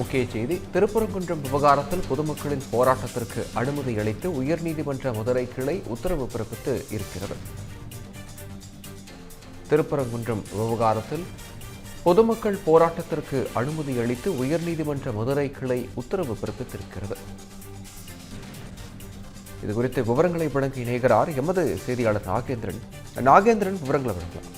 முக்கிய செய்தி திருப்பரங்குன்றம் விவகாரத்தில் பொதுமக்களின் போராட்டத்திற்கு அனுமதி அளித்து உயர்நீதிமன்ற மதுரை கிளை உத்தரவு பிறப்பித்து இருக்கிறது. திருப்பரங்குன்றம் விவகாரத்தில் பொதுமக்கள் போராட்டத்திற்கு அனுமதி அளித்து உயர்நீதிமன்ற மதுரை கிளை உத்தரவு பிறப்பித்திருக்கிறது. இது குறித்து விவரங்களை வழங்க இணைகிறார் எமது செய்தியாளர் நாகேந்திரன். நாகேந்திரன் விவரங்களை வழங்கலாம்.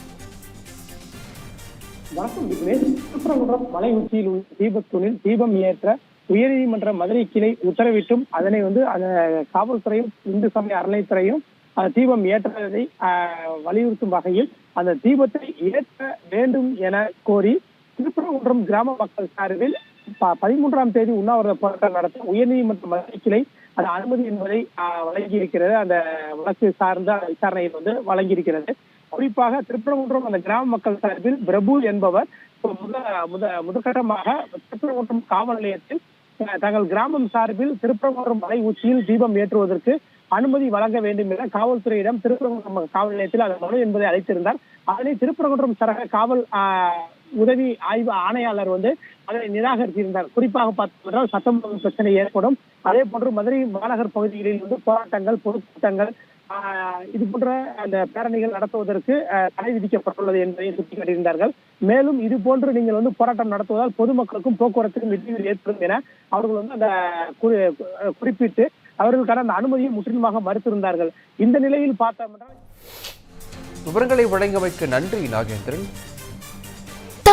திருப்பரங்குன்றம் மலை உச்சியில் உள்ள தீபத்தூணில் தீபம் ஏற்ற உயர்நீதிமன்ற மதுரை கிளை உத்தரவிட்டும். அதனை வந்து அந்த காவல்துறையும் இந்து சமய அறநிலைத்துறையும் தீபம் ஏற்றதை வலியுறுத்தும் வகையில் அந்த தீபத்தை ஏற்ற வேண்டும் என கோரி திருப்பரங்குன்றம் கிராம மக்கள் சார்பில் பதிமூன்றாம் தேதி உண்ணாவிரத போராட்டம் நடத்த உயர்நீதிமன்ற மதுரை கிளை அந்த அனுமதி என்பதை வழங்கியிருக்கிறது. அந்த வழக்கு சார்ந்த விசாரணையில் வந்து வழங்கியிருக்கிறது. குறிப்பாக திருப்பரங்குன்றம் அந்த கிராம மக்கள் சார்பில் பிரபு என்பவர் முத முத முதற்கட்டமாக திருப்பரங்குன்றம் காவல் நிலையத்தில் தங்கள் கிராமம் சார்பில் திருப்பரங்குன்றம் மலை உச்சியில் தீபம் ஏற்றுவதற்கு அனுமதி வழங்க வேண்டும் என காவல்துறையிடம் திருப்பரங்குன்றம் காவல் நிலையத்தில் அந்த மனு என்பதை அழைத்திருந்தார் அதனை திருப்பரங்குன்றம் சரக காவல் ஆஹ், உதவி ஆய்வு ஆணையாளர் வந்து அதனை நிராகரித்திருந்தார். குறிப்பாக பார்த்தோம் சட்டம் பிரச்சனை ஏற்படும். அதே போன்று மதுரை மாநகர் பகுதிகளில் வந்து போராட்டங்கள் பொதுக்கூட்டங்கள் இது போன்ற அந்த பேரணிகள் நடத்துவதற்கு தடை விதிக்கப்பட்டுள்ளது என்பதை சுட்டிக்காட்டியிருந்தார்கள். மேலும் இது போன்று நீங்கள் வந்து போராட்டம் நடத்துவதால் பொதுமக்களுக்கும் போக்குவரத்துக்கும் இடையூறு ஏற்படும் என அவர்கள் வந்து அந்த குறி- குறிப்பிட்டு அவர்களுக்கான அந்த அனுமதியை முற்றிலுமாக மறுத்திருந்தார்கள். இந்த நிலையில் பார்த்தோம் என்றால் விவரங்களை வழங்கியமைக்கு நன்றி நாகேந்திரன்.